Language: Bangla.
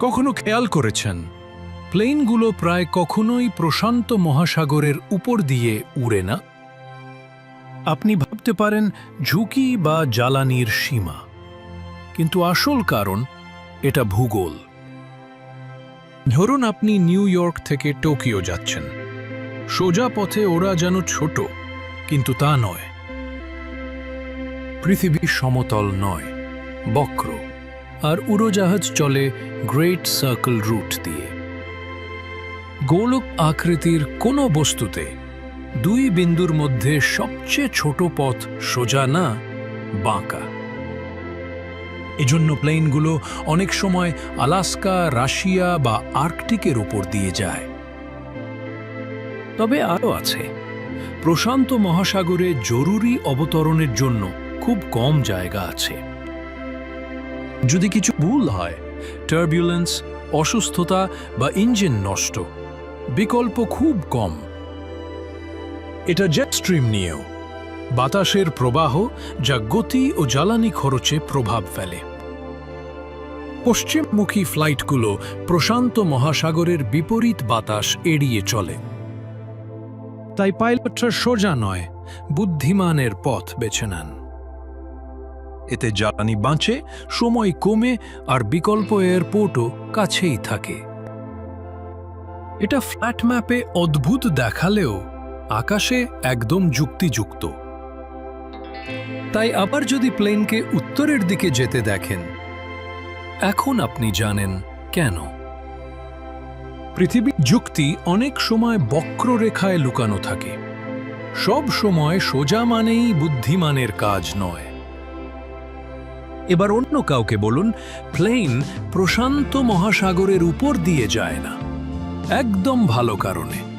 কখনো খেয়াল করেছেন? প্লেনগুলো প্রায় কখনোই প্রশান্ত মহাসাগরের উপর দিয়ে উড়ে না? আপনি ভাবতে পারেন ঝুঁকি বা জ্বালানির সীমা। কিন্তু আসল কারণ এটা ভূগোল। ধরুন আপনি নিউ ইয়র্ক থেকে টোকিও যাচ্ছেন। সোজা পথে ওরা যেন ছোট, কিন্তু তা নয়। পৃথিবী সমতল নয়, বক্র। আর উড়োজাহাজ চলে গ্রেট সার্কেল রুট দিয়ে। গোলক আকৃতির কোনো বস্তুতে দুই বিন্দুর মধ্যে সবচেয়ে ছোট পথ সোজা না বাঁকা। এজন্য প্লেনগুলো অনেক সময় আলাস্কা, রাশিয়া বা আর্কটিকের উপর দিয়ে যায়। তবে আরও আছে। প্রশান্ত মহাসাগরে জরুরি অবতরণের জন্য খুব কম জায়গা আছে। যদি কিছু ভুল হয় টার্বুলেন্স অসুস্থতা বা ইঞ্জিন নষ্ট, বিকল্প খুব কম। এটা জেট স্ট্রিম নিয়েও, বাতাসের প্রবাহ যা গতি ও জ্বালানি খরচে প্রভাব ফেলে। পশ্চিমমুখী ফ্লাইটগুলো প্রশান্ত মহাসাগরের বিপরীত বাতাস এড়িয়ে চলে। তাই পাইলটরা সোজা নয়, বুদ্ধিমানের পথ বেছে নেন। এতে জ্বালানি বাঁচে, সময় কমে আর বিকল্প এয়ারপোর্টও কাছেই থাকে। এটা ফ্ল্যাট ম্যাপে অদ্ভুত দেখালেও আকাশে একদম যুক্তিযুক্ত। তাই আবার যদি প্লেনকে উত্তরের দিকে যেতে দেখেন, এখন আপনি জানেন কেন। পৃথিবীর যুক্তি অনেক সময় বক্ররেখায় লুকানো থাকে। সব সময় সোজা মানেই বুদ্ধিমানের কাজ নয়। এবার অন্য কাউকে বলুন প্লেন প্রশান্ত মহাসাগরের উপর দিয়ে যায় না। একদম ভালো কারণে।